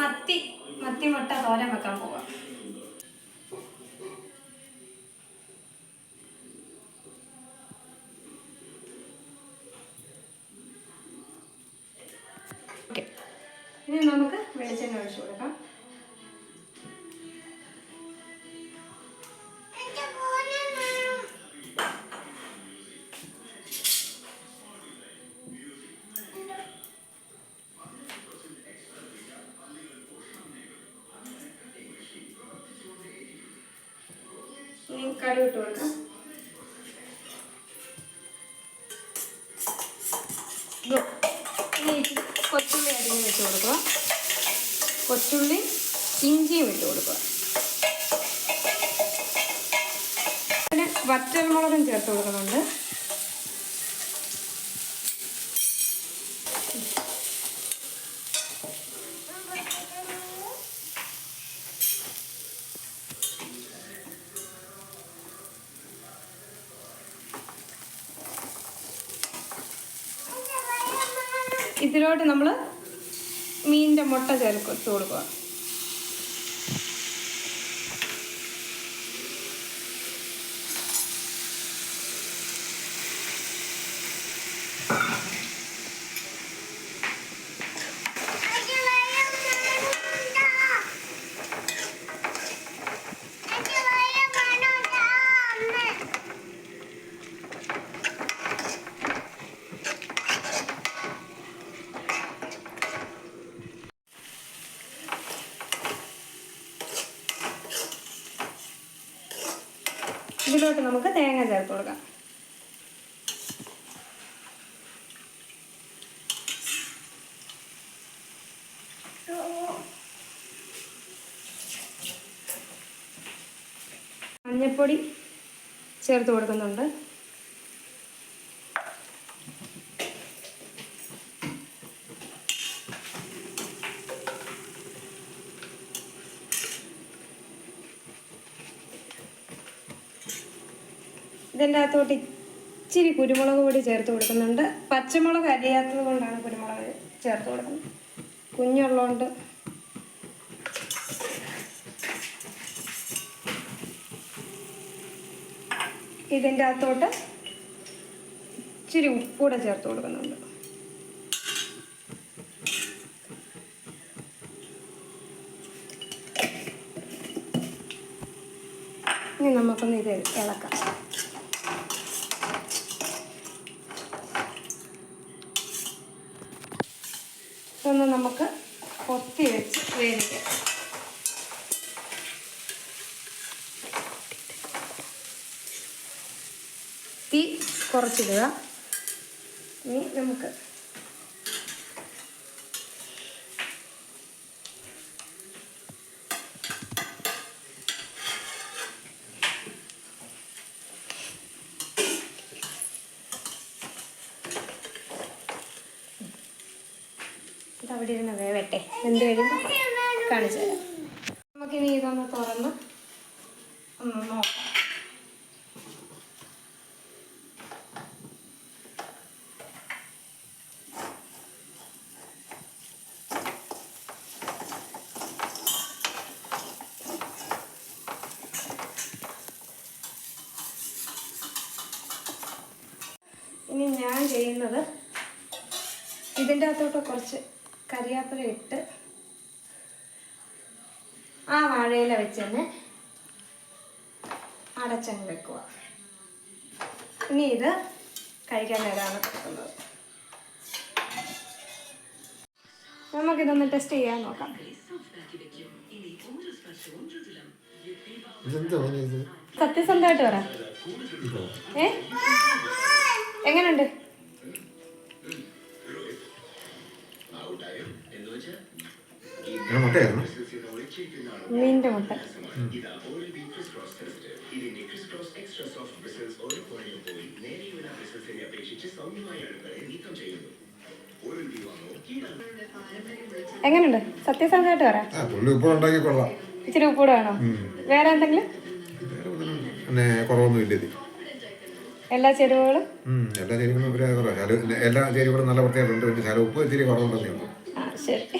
മത്തി മത്തി മുട്ട തോരൻ വെക്കാൻ പോവാം. കടുക് ഇട്ട് കൊടുക്കാം. കൊച്ചുള്ളി അരിഞ്ഞ് ഇട്ട് കൊടുക്കുക. കൊച്ചുള്ളി ഇഞ്ചിയും ഇട്ട് കൊടുക്കുക. പിന്നെ വറ്റൽമുളകും ചേർത്ത് കൊടുക്കുന്നുണ്ട്. ഇതിലോട്ട് നമ്മൾ മീനിന്റെ മുട്ട ചേർത്ത് ഇട്ട് കൊടുക്കുക. ഇതിലോട്ട് നമുക്ക് തേങ്ങ ചേർത്ത് കൊടുക്കാം. മഞ്ഞൾപ്പൊടി ചേർത്ത് കൊടുക്കുന്നുണ്ട്. ഇതിന്റെ അകത്തോട്ട് ഇച്ചിരി കുരുമുളക് പൊടി ചേർത്ത് കൊടുക്കുന്നുണ്ട്. പച്ചമുളക് അരിയാത്തത് കൊണ്ടാണ് കുരുമുളക് ചേർത്ത് കൊടുക്കുന്നത്. കുഞ്ഞുള്ളതുകൊണ്ട് ഇതിന്റെ അകത്തോട്ട് ഇച്ചിരി ഉപ്പൂടെ ചേർത്ത് കൊടുക്കുന്നുണ്ട്. ഇനി നമുക്കൊന്ന് ഇത് ഇളക്കാം. ഇതൊന്ന് നമുക്ക് കൊത്തി വെച്ച് വേവിക്കാം. തീ കുറച്ചിടുക. ഇനി നമുക്ക് അവിടെ ഇരുന്ന് വേവട്ടെ. എന്ത് കഴിയുമ്പോൾ കാണിച്ചു തരാം. നമുക്കിനി ഇതൊന്ന് തുറന്ന് ഒന്ന് നോക്കാം. ഇനി ഞാൻ ചെയ്യുന്നത് ഇതിന്റെ അകത്തോട്ട് കുറച്ച് കരിയാപ്പില ഇട്ട് ആ വാഴയില വെച്ച് തന്നെ അടച്ചങ്ങ് വെക്കുക. ഇനി ഇത് കഴിക്കാൻ നേരമാണ് കൊടുക്കുന്നത് നമുക്കിതൊന്ന് ടെസ്റ്റ് ചെയ്യാൻ നോക്കാം. സത്യസന്ധമായിട്ട് പറ. ഏ? എങ്ങനെയുണ്ട് മുട്ടയായിരുന്നു. മീനിന്റെ മുട്ട. എങ്ങനെയുണ്ട് സത്യസന്ധമായിട്ട് പറ ആ പുള്ളി ഉപ്പ് കൊള്ളാം. ഇച്ചിരി ഉപ്പൂടെ വേണോ? വേറെ എന്തെങ്കിലും? പിന്നെ കുറവൊന്നും ഇല്ല എല്ലാ ചേരുവകളും? എല്ലാ ചേരുവകളും എല്ലാ നല്ല പ്രത്യേകത ഉണ്ട് പിന്നെ ശാല ഉപ്പ് ഇത്തിരി കുറവുണ്ടെന്നേ ഉള്ളൂ. ശരി.